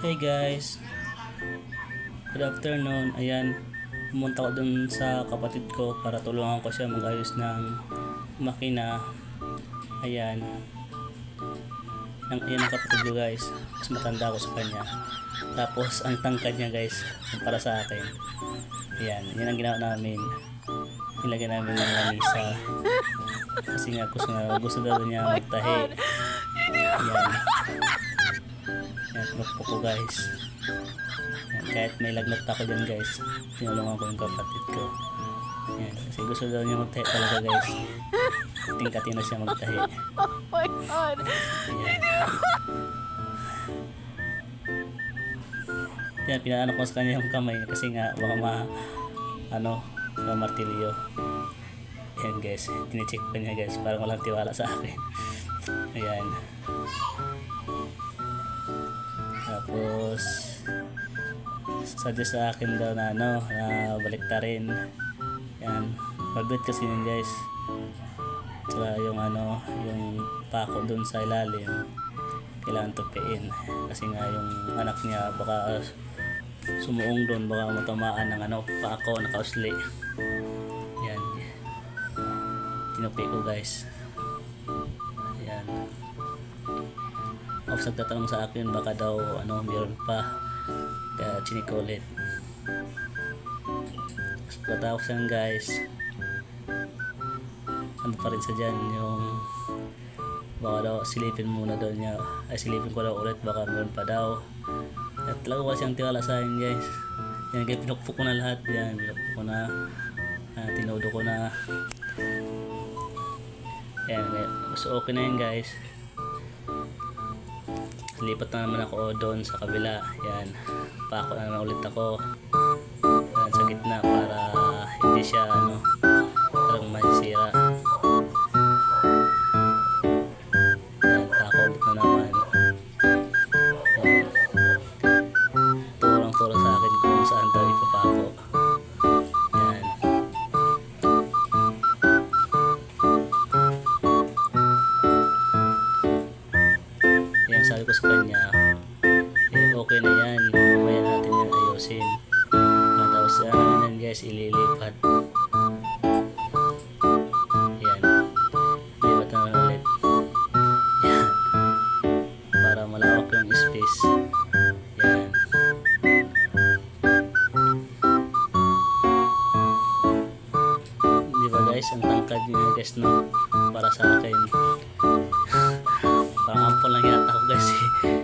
Hey guys, good afternoon. Ayan, pumunta ko dun sa kapatid ko para tulungan ko siya mag-ayos ng makina. Ayan. Ang, ayan ang kapatid ko guys. Mas matanda ko sa kanya. Tapos ang tangkad niya guys, para sa akin. Ayan, yan ang ginawa namin. Nilagyan namin ng lamisa. Kasi nga gusto, na, gusto daw niya magtahi. Ayan. Pinukpok ko guys. Yan, kahit may lagnat ako dyan guys, tinulungan ko yung kapatid ko. Yan, kasi gusto daw niya magtahi talaga guys. Tingkatin na siya magtahi. Oh my god. Yan. Yan, pinaano ko sa kanya yung kamay kasi nga baka ma, ano, sa martilyo. Yan guys, tinicheck pa niya guys, parang walang tiwala sa akin. Ayan. Tapos, suggest sa akin daw na ano, na balik ta rin. Yan. Pagdit kasi yun guys. Tsaka yung ano, yung pako dun sa ilalim, kailangan tupiin. Kasi nga yung anak niya baka sumuong doon, baka matamaan ng ano, pako, nakausli. Yan. Tinupi ko guys. Yan. Tapos nagtatanong sa akin baka daw ano meron pa. Kaya chinik ulit. Tapos pagkatapos yan guys. Ano pa rin sa dyan yung baka daw silipin muna daw niya. Ay silipin ko daw ulit baka meron pa daw. At talaga wala siyang tiwala sa akin guys. Yan kaya pinukpok ko na lahat. Yan pinukpok ko na. Uh, tinodo ko na. Yan kaya so okay na yan guys lipat na naman ako doon sa kabila. Yan. Pako na naman ulit ako. Yan, sa gitna para hindi siya ano okay na yan. Mamaya natin yan ayusin. Tapos uh, guys ililipat. Yan. Lipat na ulit. Yan. Para malawak yung space. Yan. Di ba guys? Ang tangkad nyo guys no? Para sa akin. Parang ampon lang yata ako guys eh.